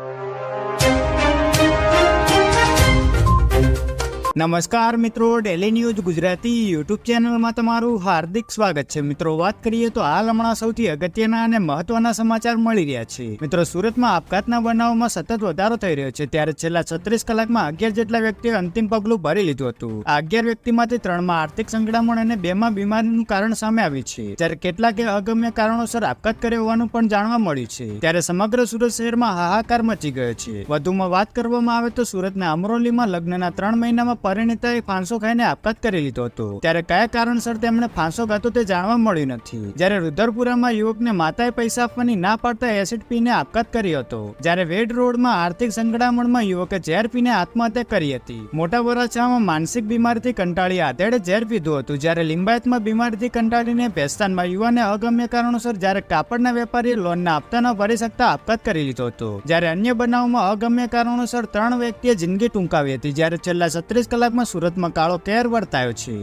you. નમસ્કાર મિત્રો daily news Gujarati YouTube ચેનલમાં તમારું હાર્દિક સ્વાગત છે. મિત્રો, વાત કરીએ તો હાલ હમણાં સૌથી અગત્યના અને મહત્વના સમાચાર મળી રહ્યા છે. મિત્રો, સુરતમાં આપઘાતના બનાવોમાં સતત વધારો થઈ રહ્યો છે. ત્યારે છેલ્લા છત્રીસ કલાકમાં અગિયાર જેટલા વ્યક્તિએ અંતિમ પગલું ભરી લીધું હતું. આ અગિયાર વ્યક્તિમાંથી ત્રણમાં આર્થિક સંકળામણ અને બેમાં બીમારીનું કારણ સામે આવ્યું છે. જ્યારે કેટલાકે અગમ્ય કારણોસર આપઘાત કર્યો હોવાનું પણ જાણવા મળ્યું છે. ત્યારે સમગ્ર સુરત શહેરમાં હાહાકાર મચી ગયો છે. વધુમાં વાત કરવામાં આવે તો સુરતના અમરોલીમાં લગ્નના ત્રણ મહિનામાં પરિણીતાએ ફાંસો ખાઈને આપઘાત કરી લીધો હતો. ત્યારે કયા કારણસર તેમણે ફાંસો ખાતો તે જાણવા મળ્યું નથી. જ્યારે રુદ્રપુરામાં યુવકને માતાએ પૈસા આપવાની ના પાડતા એસિડ પીને આપઘાત કર્યો હતો. જ્યારે વેડ રોડમાં આર્થિક સંકળામણમાં યુવકે ઝેર પીને આત્મહત્યા કરી હતી. મોટા વરાછામાં માનસિક બીમારીથી કંટાળી આધેડે ઝેર પીધું હતું. જ્યારે લિંબાયતમાં બીમારીથી કંટાળીને ભેસ્તાનમાં યુવાને અગમ્ય કારણોસર જ્યારે કાપડના વેપારીએ લોનના હપ્તા ન ભરી શકતા આપઘાત કરી લીધો હતો. જ્યારે અન્ય બનાવમાં અગમ્ય કારણોસર ત્રણ વ્યક્તિએ જિંદગી ટૂંકાવી હતી. જ્યારે છેલ્લા છત્રીસ કલાકમાં સુરતમાં કાળો કેર વર્તાયો છે.